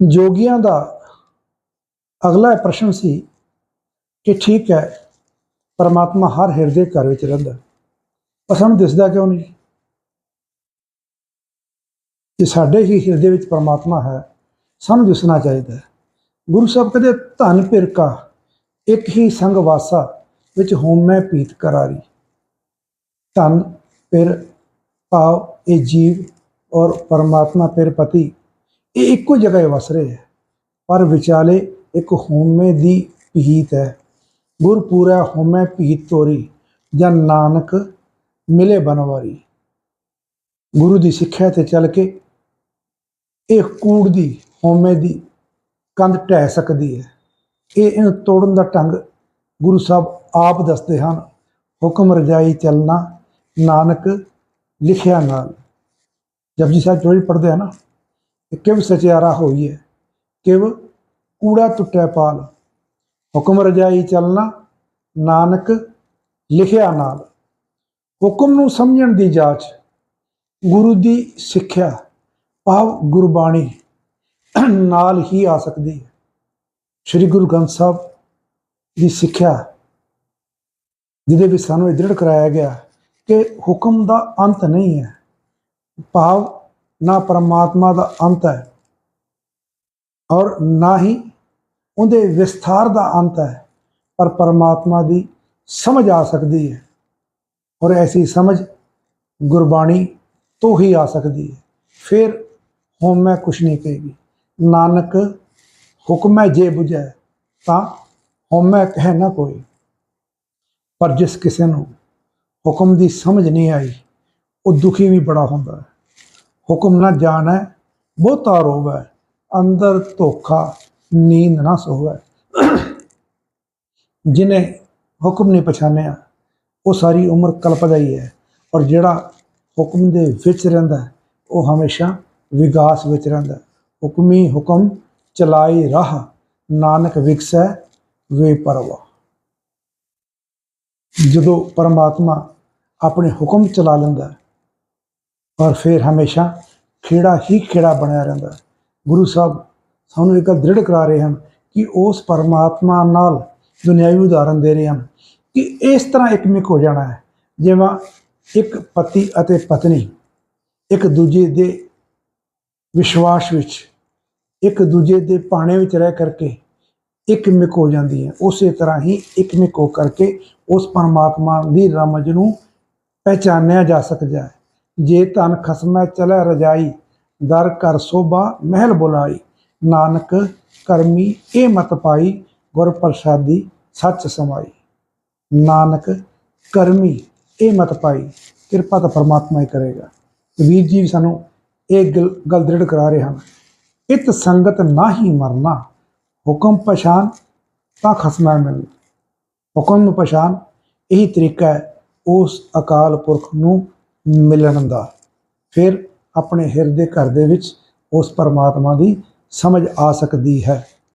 ਜੋਗੀਆਂ ਦਾ ਅਗਲਾ ਪ੍ਰਸ਼ਨ ਸੀ ਕਿ ਠੀਕ ਹੈ, ਪਰਮਾਤਮਾ ਹਰ ਹਿਰਦੇ ਘਰ ਵਿੱਚ ਰਹਿੰਦਾ ਪਰ ਸਾਨੂੰ ਦਿਸਦਾ ਕਿਉਂ ਨਹੀਂ? ਜੇ ਸਾਡੇ ਹੀ ਹਿਰਦੇ ਵਿੱਚ ਪਰਮਾਤਮਾ ਹੈ, ਸਾਨੂੰ ਦਿਸਣਾ ਚਾਹੀਦਾ ਹੈ। ਗੁਰੂ ਸਾਹਿਬ ਕਹਿੰਦੇ, ਧਨ ਪਿਰਕਾ ਇੱਕ ਹੀ ਸੰਗ ਵਾਸਾ ਵਿੱਚ ਹੋਮੈ ਪੀਤ ਕਰਾਰੀ। ਧਨ ਪਿਰ ਭਾਵ, ਇਹ ਜੀਵ ਔਰ ਪਰਮਾਤਮਾ ਪਿਰ ਪਤੀ ਇਹ ਇੱਕੋ ਜਗ੍ਹਾ ਹੀ ਵਸ ਰਹੇ ਹੈ। ਪਰ ਵਿਚਾਲੇ ਇੱਕ ਹੋਮੇ ਦੀ ਭੀਤ ਹੈ। ਗੁਰ ਪੂਰਾ ਹੋਮੈ ਪੀਤ ਤੋਰੀ, ਜਾਂ ਨਾਨਕ ਮਿਲੇ ਬਨਵਾਰੀ। ਗੁਰੂ ਦੀ ਸਿੱਖਿਆ ਤੇ ਚੱਲ ਕੇ ਇਹ ਕੂੜ ਦੀ ਹੋਮੇ ਦੀ ਕੰਧ ਢਹਿ ਸਕਦੀ ਹੈ। ਇਹ ਇਹਨੂੰ ਤੋੜਨ ਦਾ ਢੰਗ ਗੁਰੂ ਸਾਹਿਬ ਆਪ ਦੱਸਦੇ ਹਨ, ਹੁਕਮ ਰਜਾਈ ਚੱਲਣਾ, ਨਾਨਕ ਲਿਖਿਆ ਨਾਲ। ਜਪਜੀ ਸਾਹਿਬ ਚੋਰੀ ਪੜਦੇ ਆ ਨਾ। ਕਿਵ ਸਚਿਆਰਾ ਹੋਈ ਹੈ ਕਿਵ ਕੂੜਾ ਟੁੱਟਿਆ ਪਾਲ। ਹੁਕਮ ਰਜਾਈ ਚੱਲਣਾ, ਨਾਨਕ ਲਿਖਿਆ ਨਾਲ। ਹੁਕਮ ਨੂੰ ਸਮਝਣ ਦੀ ਜਾਂਚ, ਗੁਰੂ ਦੀ ਸਿੱਖਿਆ, ਭਾਵ ਗੁਰਬਾਣੀ ਨਾਲ ਹੀ ਆ ਸਕਦੀ ਹੈ। ਸ੍ਰੀ ਗੁਰੂ ਗ੍ਰੰਥ ਸਾਹਿਬ ਦੀ ਸਿੱਖਿਆ, ਜਿਹਦੇ ਵਿੱਚ ਸਾਨੂੰ ਇਹ ਦ੍ਰਿੜ ਕਰਾਇਆ ਗਿਆ ਕਿ ਹੁਕਮ ਦਾ ਅੰਤ ਨਹੀਂ ਹੈ। ਭਾਵ ਨਾ ਪਰਮਾਤਮਾ ਦਾ ਅੰਤ ਹੈ ਔਰ ਨਾ ਹੀ ਉਹਦੇ ਵਿਸਥਾਰ ਦਾ ਅੰਤ ਹੈ, ਪਰ ਪਰਮਾਤਮਾ ਦੀ ਸਮਝ ਆ ਸਕਦੀ ਹੈ ਔਰ ਐਸੀ ਸਮਝ ਗੁਰਬਾਣੀ ਤੋਂ ਹੀ ਆ ਸਕਦੀ ਹੈ। ਫਿਰ ਹੋਮੈ ਕੁਛ ਨਹੀਂ ਕਹੇਗੀ। ਨਾਨਕ ਹੁਕਮੈ ਜੇ ਬੁਝੈ ਤਾਂ ਹੋਮੈ ਕਹਿ ਨਾ ਕੋਈ। ਪਰ ਜਿਸ ਕਿਸੇ ਨੂੰ ਹੁਕਮ ਦੀ ਸਮਝ ਨਹੀਂ ਆਈ, ਉਹ ਦੁਖੀ ਵੀ ਬੜਾ ਹੁੰਦਾ ਹੈ। ਹੁਕਮ ਨਾ ਜਾਣੈ, ਬਹੁਤਾ ਰੋਵੈ, ਅੰਦਰ ਧੋਖਾ, ਨੀਂਦ ਨਾ ਸੋਵੈ। ਜਿਨੇ ਹੁਕਮ ਨਹੀਂ ਪਛਾਣਿਆ, ਉਹ ਸਾਰੀ ਉਮਰ ਕਲਪਦਾ ਹੀ ਹੈ। ਔਰ ਜਿਹੜਾ ਹੁਕਮ ਦੇ ਵਿੱਚ ਰਹਿੰਦਾ, ਉਹ ਹਮੇਸ਼ਾ ਵਿਕਾਸ ਵਿੱਚ ਰਹਿੰਦਾ। ਹੁਕਮੀ ਹੁਕਮ, ਚਲਾਈ ਰਾਹ, ਨਾਨਕ ਵਿਕਸੈ, ਵੇ ਪਰਵਾ ਜਦੋਂ ਪਰਮਾਤਮਾ ਆਪਣੇ ਹੁਕਮ ਚਲਾ ਲੈਂਦਾ ਔਰ ਫਿਰ ਹਮੇਸ਼ਾ ਖੇੜਾ ਹੀ ਖੇੜਾ ਬਣਿਆ ਰਹਿੰਦਾ ਗੁਰੂ ਸਾਹਿਬ ਸਾਨੂੰ ਇੱਕ ਦ੍ਰਿੜ ਕਰਾ ਰਹੇ ਹਨ ਕਿ ਉਸ ਪਰਮਾਤਮਾ ਨਾਲ ਦੁਨਿਆਵੀ ਉਦਾਹਰਨ ਦੇ ਰਹੇ ਹਨ ਕਿ ਇਸ ਤਰ੍ਹਾਂ ਇੱਕਮਿਕ ਹੋ ਜਾਣਾ ਹੈ, ਜਿਵੇਂ ਇੱਕ ਪਤੀ ਅਤੇ ਪਤਨੀ ਇੱਕ ਦੂਜੇ ਦੇ ਵਿਸ਼ਵਾਸ ਵਿੱਚ, ਇੱਕ ਦੂਜੇ ਦੇ ਪਾਣੇ ਵਿੱਚ ਰਹਿ ਕਰਕੇ ਇੱਕਮਿਕ ਹੋ ਜਾਂਦੀ ਹੈ। ਉਸੇ ਤਰ੍ਹਾਂ ਹੀ ਇੱਕਮਿਕ ਹੋ ਕਰਕੇ ਉਸ ਪਰਮਾਤਮਾ ਦੀ ਰਮਜ ਨੂੰ ਪਹਿਚਾਨਿਆ ਜਾ ਸਕਦਾ ਹੈ। ਜੇ ਧਨ ਖਸਮੈ ਚਲੈ ਰਜਾਈ, ਦਰ ਕਰ ਸੋਭਾ ਮਹਿਲ ਬੁਲਾਈ। ਨਾਨਕ ਕਰਮੀ ਇਹ ਮਤ ਪਾਈ, ਗੁਰ ਪ੍ਰਸਾਦੀ ਸੱਚ ਸਮਾਈ। ਨਾਨਕ ਕਰਮੀ ਇਹ ਮਤ ਪਾਈ, ਕਿਰਪਾ ਤਾਂ ਪਰਮਾਤਮਾ ਹੀ ਕਰੇਗਾ। ਵੀਰ ਜੀ ਵੀ ਸਾਨੂੰ ਇਹ ਗੱਲ ਗੱਲ ਦ੍ਰਿੜ ਕਰਾ ਰਹੇ ਹਨ। ਇਤ ਸੰਗਤ ਨਾਹੀ ਮਰਨਾ, ਹੁਕਮ ਪਛਾਨ ਤਾਂ ਖਸਮਾ ਮਿਲ ਹੁਕਮ ਨੂੰ ਪਛਾਨ, ਇਹੀ ਤਰੀਕਾ ਹੈ ਉਸ ਅਕਾਲ ਪੁਰਖ ਨੂੰ ਮਿਲਣ ਦਾ ਫਿਰ ਆਪਣੇ ਹਿਰਦੇ ਘਰ ਦੇ ਵਿੱਚ ਉਸ ਪਰਮਾਤਮਾ ਦੀ ਸਮਝ ਆ ਸਕਦੀ ਹੈ।